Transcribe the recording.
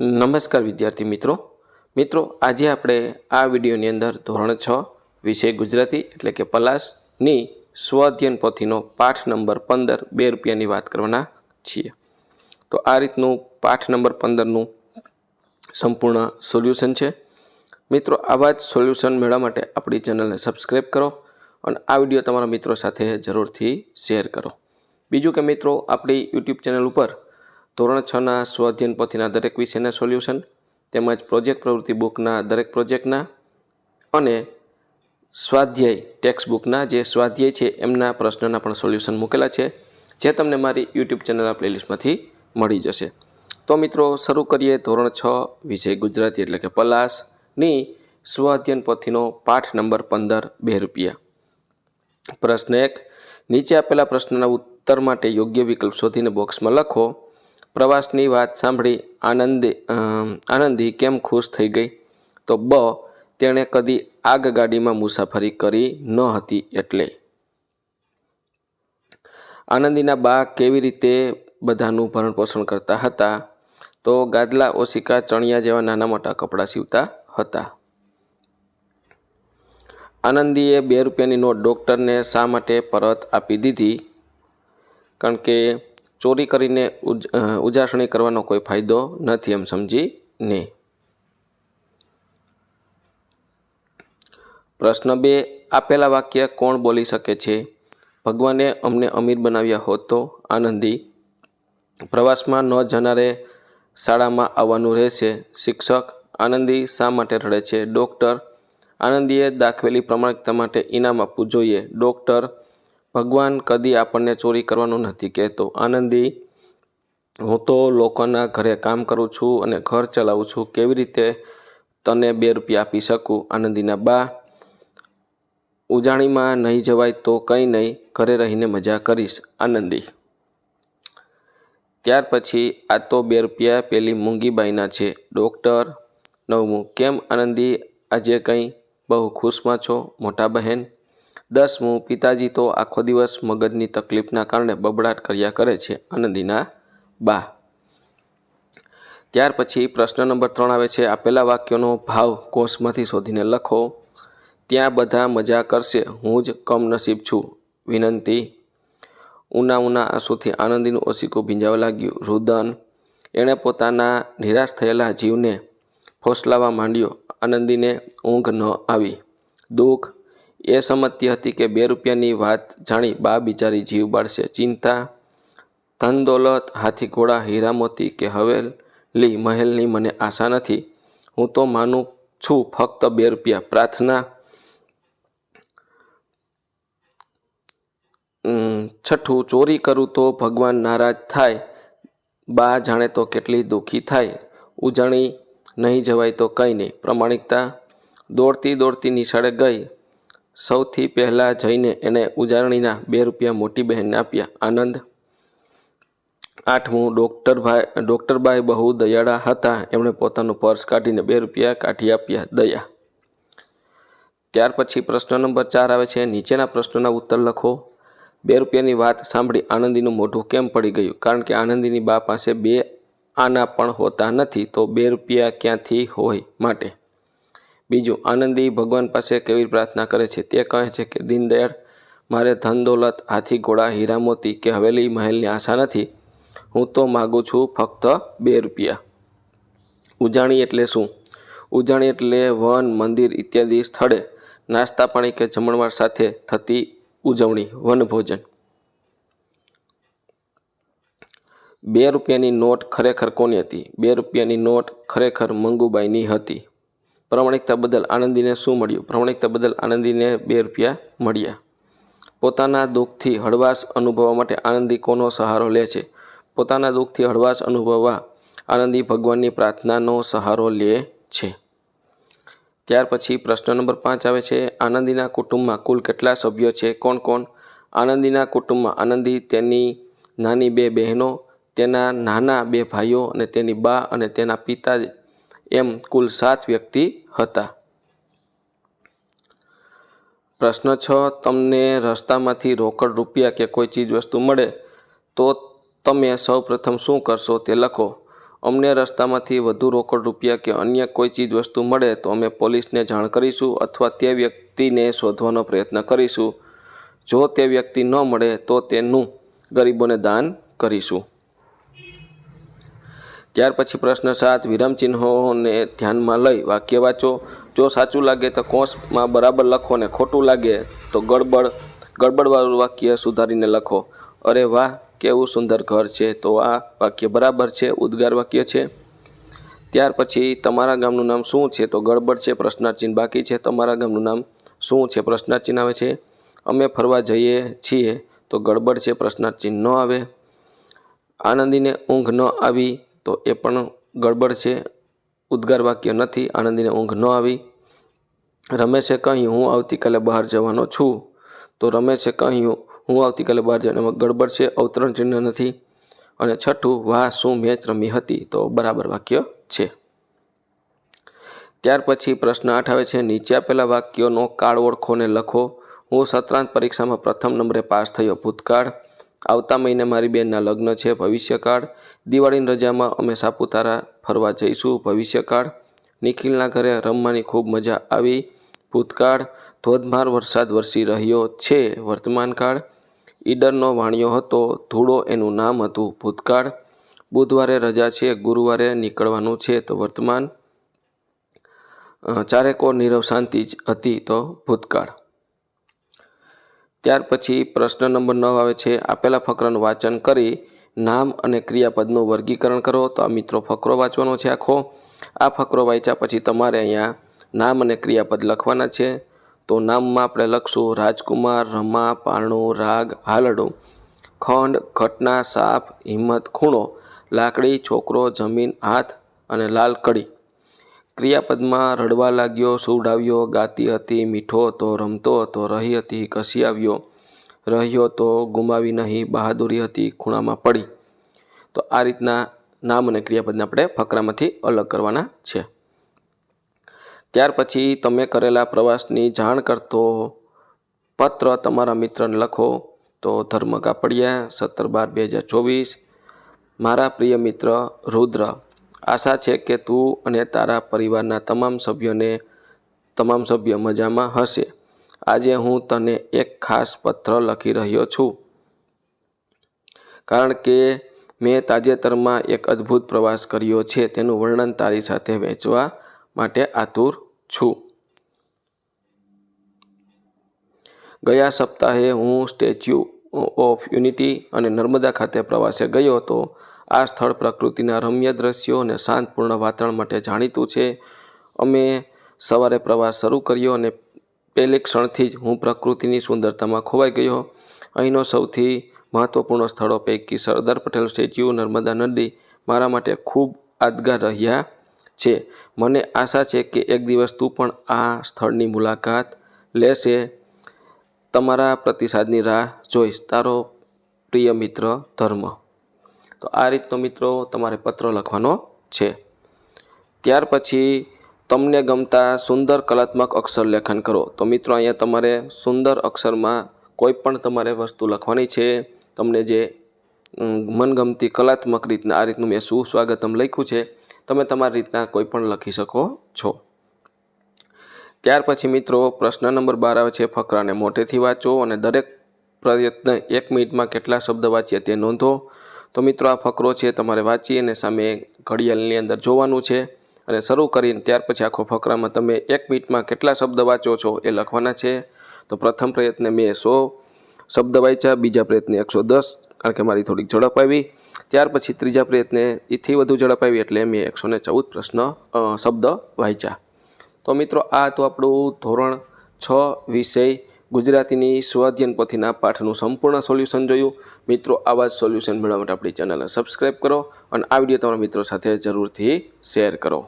નમસ્કાર વિદ્યાર્થી મિત્રો. મિત્રો, આજે આપણે આ વિડીયોની અંદર ધોરણ છ, વિષય ગુજરાતી એટલે કે પલાસની સ્વઅધ્યયન પોથીનો પાઠ નંબર પંદર બે રૂપિયાની વાત કરવાના છીએ. તો આ રીતનું પાઠ નંબર પંદરનું સંપૂર્ણ સોલ્યુશન છે. મિત્રો આવા જ સોલ્યુશન મેળવવા માટે આપણી ચેનલને સબસ્ક્રાઈબ કરો અને આ વીડિયો તમારા મિત્રો સાથે જરૂરથી શેર કરો. બીજું કે મિત્રો, આપણી યુટ્યુબ ચેનલ ઉપર ધોરણ છના સ્વાધ્યન પોથીના દરેક વિષયના સોલ્યુશન તેમજ પ્રોજેક્ટ પ્રવૃત્તિ બુકના દરેક પ્રોજેક્ટના અને સ્વાધ્યાય ટેક્સ્ટ બુકના જે સ્વાધ્યાય છે એમના પ્રશ્નના પણ સોલ્યુશન મૂકેલા છે, જે તમને મારી યુટ્યુબ ચેનલના પ્લેલિસ્ટમાંથી મળી જશે. તો મિત્રો, શરૂ કરીએ ધોરણ છ વિષય ગુજરાતી એટલે કે પલાસની સ્વાધ્યન પોથીનો પાઠ નંબર પંદર, બે રૂપિયા. પ્રશ્ન એક, નીચે આપેલા પ્રશ્નના ઉત્તર માટે યોગ્ય વિકલ્પ શોધીને બોક્સમાં લખો. પ્રવાસની વાત સાંભળી આનંદે આનંદી કેમ ખુશ થઈ ગઈ? તો બ, તેણે કદી આગગાડીમાં મુસાફરી કરી ન હતી એટલે. આનંદીના બા કેવી રીતે બધાનું ભરણ પોષણ કરતા હતા? તો ગાદલા ઓશિકા ચણિયા જેવા નાના મોટા કપડાં સીવતા હતા. આનંદીએ બે રૂપિયાની નોટ ડૉક્ટરને શા માટે પરત આપી દીધી? કારણ કે ચોરી કરીને ઉજ ઉજાસણી કરવાનો કોઈ ફાયદો નથી એમ સમજી ને પ્રશ્ન બે આપેલા વાક્ય કોણ બોલી શકે છે? ભગવાને અમને અમીર બનાવ્યા હોત તો આનંદી. પ્રવાસમાં ન જનારે શાળામાં આવવાનું રહેશે. શિક્ષક આનંદી શા માટે રડે છે? ડૉક્ટર આનંદીએ દાખવેલી પ્રમાણિકતા માટે ઇનામ આપવું જોઈએ. ડૉક્ટર ભગવાન કદી આપણને ચોરી કરવાનું નથી કહેતો. આનંદી, હું તો લોકોના ઘરે કામ કરું છું અને ઘર ચલાવું છું. કેવી રીતે તને બે રૂપિયા આપી શકું? આનંદીના, બા, ઉજાણીમાં નહીં જવાય તો કંઈ નહીં, ઘરે રહીને મજા કરીશ. આનંદી, ત્યાર પછી આ તો બે રૂપિયા પેલી મૂંગીબાઈના છે. ડૉક્ટર, નવમું, કેમ આનંદી, આજે કંઈ બહુ ખુશમાં છો? મોટા બહેન દસમું પિતાજી તો આખો દિવસ મગજની તકલીફના કારણે બબડાટ કર્યા કરે છે આનંદીના બા. ત્યાર પછી પ્રશ્ન નંબર ત્રણ આવે છે, આપેલા વાક્યોનો ભાવ કોષમાંથી શોધીને લખો. ત્યાં બધા મજા કરશે, હું જ કમનસીબ છું, વિનંતી. ઉના ઉના આંસુથી આનંદીનું ઓશિકું ભીંજાવા લાગ્યું. રુદન, એણે પોતાના નિરાશ થયેલા જીવને ફોસલાવા માંડ્યો. આનંદીને ઊંઘ ન આવી. દુઃખ એ સમજતી હતી કે બે રૂપિયાની વાત જાણી બા બિચારી જીવ બાળશે. ચિંતા ધન દોલત હાથી ઘોડા હીરામોતી કે હવેલી મહેલની મને આશા નથી. હું તો માનું છું ફક્ત બે રૂપિયા. પ્રાર્થના છઠ્ઠું, ચોરી કરું તો ભગવાન નારાજ થાય. બા જાણે તો કેટલી દુઃખી થાય. ઉજાણી નહીં જવાય તો કંઈ નહીં. પ્રમાણિકતા, દોડતી દોડતી નિશાળે ગઈ. સૌથી પહેલાં જઈને એણે ઉજારણીના બે રૂપિયા મોટી બહેનને આપ્યા. આનંદ આઠમું, ડૉક્ટરભાઈ ડૉક્ટરબાઈ બહુ દયાળા હતા. એમણે પોતાનું પર્સ કાઢીને બે રૂપિયા કાઢી આપ્યા. દયા. ત્યાર પછી પ્રશ્ન નંબર ચાર આવે છે. નીચેના પ્રશ્નોના ઉત્તર લખો. બે રૂપિયાની વાત સાંભળી આનંદીનું મોઢું કેમ પડી ગયું? કારણ કે આનંદીની બા પાસે બે આના પણ હોતા નથી, તો બે રૂપિયા ક્યાંથી હોય માટે? બીજું, આનંદી ભગવાન પાસે કેવી પ્રાર્થના કરે છે? તે કહે છે કે, દીનદયાળ, મારે ધન દોલત હાથી ઘોડા, હીરા મોતી કે હવેલી મહેલની આશા નથી. હું તો માગું છું ફક્ત બે રૂપિયા. ઉજાણી એટલે શું? ઉજાણી એટલે વન, મંદિર ઇત્યાદિ સ્થળે નાસ્તા પાણી કે જમણવાર સાથે થતી ઉજવણી વનભોજન બે રૂપિયાની નોટ ખરેખર કોની હતી? બે રૂપિયાની નોટ ખરેખર મંગુબાઈની હતી. પ્રમાણિકતા બદલ આનંદીને શું મળ્યું? પ્રમાણિકતા બદલ આનંદીને બે રૂપિયા મળ્યા. પોતાના દુઃખથી હળવાશ અનુભવવા માટે આનંદી કોનો સહારો લે છે? પોતાના દુઃખથી હળવાશ અનુભવવા આનંદી ભગવાનની પ્રાર્થનાનો સહારો લે છે. ત્યાર પછી પ્રશ્ન નંબર પાંચ આવે છે, આનંદીના કુટુંબમાં કુલ કેટલા સભ્યો છે? કોણ કોણ? આનંદીના કુટુંબમાં આનંદી તેની નાની બે બહેનો, તેના નાના બે ભાઈઓ અને તેની બા અને તેના પિતા એમ કુલ સાત વ્યક્તિ હતા. પ્રશ્ન છ, તમને રસ્તામાંથી રોકડ રૂપિયા કે કોઈ ચીજ વસ્તુ મળે તો તમે સૌ પ્રથમ શું કરશો તે લખો. અમને રસ્તામાંથી વધુ રોકડ રૂપિયા કે અન્ય કોઈ ચીજ વસ્તુ મળે તો અમે પોલીસને જાણ કરીશું અથવા તે વ્યક્તિને શોધવાનો પ્રયત્ન કરીશું. જો તે વ્યક્તિ ન મળે તો તેનું ગરીબોને દાન કરીશું. ત્યાર પછી પ્રશ્ન સાત વિરામચિહ્નોને ધ્યાનમાં લઈ વાક્ય વાંચો. જો સાચું લાગે તો કોષમાં બરાબર લખો ને ખોટું લાગે તો ગડબડ, ગડબડવાળું વાક્ય સુધારીને લખો. અરે વાહ, કેવું સુંદર ઘર છે. તો આ વાક્ય બરાબર છે, ઉદ્ગાર વાક્ય છે. ત્યાર પછી તમારા ગામનું નામ શું છે? તો ગડબડ છે પ્રશ્નાર્ચિહ્ન બાકી છે. તમારા ગામનું નામ શું છે? પ્રશ્નાર્ચિહ્ન આવે છે. અમે ફરવા જઈએ છીએ તો ગડબડ છે પ્રશ્નાર્ચિહ્ન ન આવે. આનંદીને ઊંઘ ન આવી તો એ પણ ગડબડ છે. ઉદ્ગાર વાક્ય નથી, આનંદીને ઊંઘ ન આવી. રમેશે કહ્યું, હું આવતીકાલે બહાર જવાનો છું. તો રમેશે કહ્યું, હું આવતીકાલે બહાર જવાનો. ગડબડ છે, અવતરણ ચિહ્ન નથી. અને છઠ્ઠું, વાહ, શું મેચ રમી હતી. તો બરાબર વાક્ય છે. ત્યાર પછી પ્રશ્ન આઠ આવે છે, નીચે આપેલા વાક્યોનો કાળ ઓળખોને લખો. હું સત્રાંત પરીક્ષામાં પ્રથમ નંબરે પાસ થયો, ભૂતકાળ. આવતા મહિને મારી બેનના લગ્ન છે ભવિષ્યકાળ. દિવાળીની રજામાં અમે સાપુતારા ફરવા જઈશું ભવિષ્યકાળ. નિખિલના ઘરે રમવાની ખૂબ મજા આવી. ભૂતકાળ, ધોધમાર વરસાદ વરસી રહ્યો છે વર્તમાનકાળ. ઈડરનો વાણિયો હતો, ધૂળો એનું નામ હતું ભૂતકાળ. બુધવારે રજા છે, ગુરુવારે નીકળવાનું છે તો વર્તમાન. ચારેકો નીરવ શાંતિ જ હતી તો ભૂતકાળ. ત્યાર પછી પ્રશ્ન નંબર નવ આવે છે, આપેલા ફકરાનું વાંચન કરી નામ અને ક્રિયાપદનું વર્ગીકરણ કરો. તો આ મિત્રો ફકરો વાંચવાનો છે આખો. આ ફકરો વાંચ્યા પછી તમારે અહીંયા નામ અને ક્રિયાપદ લખવાના છે. તો નામમાં આપણે લખશું રાજકુમાર, રમા, પારણું, રાગ, હાલડું, ખંડ, ઘટના, સાપ, હિંમત, ખૂણો, લાકડી, છોકરો, જમીન, હાથ અને લાલ કડી. ક્રિયાપદમાં રડવા લાગ્યો, સુવડાવ્યો, ગાતી હતી, મીઠો હતો, રમતો હતો, રહી હતી કસી આવ્યો. રહ્યો તો ગુમાવી નહીં, બહાદુરી હતી, ખૂણામાં પડી. તો આ રીતના નામ અને ક્રિયાપદને આપણે ફકરામાંથી અલગ કરવાના છે. ત્યાર પછી તમે કરેલા પ્રવાસની જાણ કરતો પત્ર તમારા મિત્રને લખો. તો ધર્મ કાપડિયા, સત્તર બાર, બે હજાર ચોવીસ. મારા પ્રિય મિત્ર રુદ્ર આશા છે કે તું અને તારા પરિવારના તમામ સભ્યોને તમામ સભ્ય મજામાં હશે. આજે હું તને એક ખાસ પત્ર લખી રહ્યો છું. કારણ કે મેં તાજેતરમાં એક અદ્ભુત પ્રવાસ કર્યો છે, તેનું વર્ણન તારી સાથે વહેંચવા માટે આતુર છું. ગયા સપ્તાહે હું સ્ટેચ્યુ ઓફ યુનિટી અને નર્મદા ખાતે પ્રવાસે ગયો હતો. આ સ્થળ પ્રકૃતિના રમ્ય દ્રશ્યો અને શાંતપૂર્ણ વાતાવરણ માટે જાણીતું છે. અમે સવારે પ્રવાસ શરૂ કર્યો અને પહેલી ક્ષણથી જ હું પ્રકૃતિની સુંદરતામાં ખોવાઈ ગયો. અહીંનો સૌથી મહત્ત્વપૂર્ણ સ્થળો પૈકી સરદાર પટેલ સ્ટેચ્યુ, નર્મદા નદી મારા માટે ખૂબ યાદગાર રહ્યા છે. મને આશા છે કે એક દિવસ તું પણ આ સ્થળની મુલાકાત લેશે. તમારા પ્રતિસાદની રાહ જોઈશ. તારો પ્રિય મિત્ર ધર્મ. તો આ રીતનો મિત્રો તમારે પત્ર લખવાનો છે. ત્યાર પછી તમને ગમતા સુંદર કલાત્મક અક્ષર લેખન કરો. તો મિત્રો અહીંયા તમારે સુંદર અક્ષરમાં કોઈ પણ તમારે વસ્તુ લખવાની છે. તમને જે મનગમતી કલાત્મક રીતના આ રીતનું મેં સુસ્વાગતમ લખ્યું છે. તમે તમારી રીતના કોઈ પણ લખી શકો છો. ત્યાર પછી મિત્રો પ્રશ્ન નંબર બાર આવે છે, ફકરાને મોટેથી વાંચો અને દરેક પ્રયત્ન એક મિનિટમાં કેટલા શબ્દ વાંચ્યા તે નોંધો. તો મિત્રો આ ફકરો છે તમારે વાંચી અને સામે ઘડિયાળની અંદર જોવાનું છે અને શરૂ કરીને ત્યાર પછી આખો ફકરામાં તમે એક મિનિટમાં કેટલા શબ્દ વાંચો છો એ લખવાના છે. તો પ્રથમ પ્રયત્ને મેં સો શબ્દ વાંચ્યા, બીજા પ્રયત્ને એકસો દસ, કારણ કે મારી થોડીક ઝડપ આવી. ત્યાર પછી ત્રીજા પ્રયત્ને એથી વધુ ઝડપ આવી એટલે મેં એકસો ને ચૌદ પ્રશ્ન શબ્દ વાંચ્યા. તો મિત્રો આ હતું આપણું ધોરણ છ વિષય ગુજરાતીની સ્વાધ્યન પોથીના પાઠનું સંપૂર્ણ સોલ્યુશન જોયું. મિત્રો, આવા જ સોલ્યુશન મેળવવા માટે આપણી ચેનલને સબસ્ક્રાઈબ કરો અને આ વીડિયો તમારા મિત્રો સાથે જરૂરથી શેર કરો.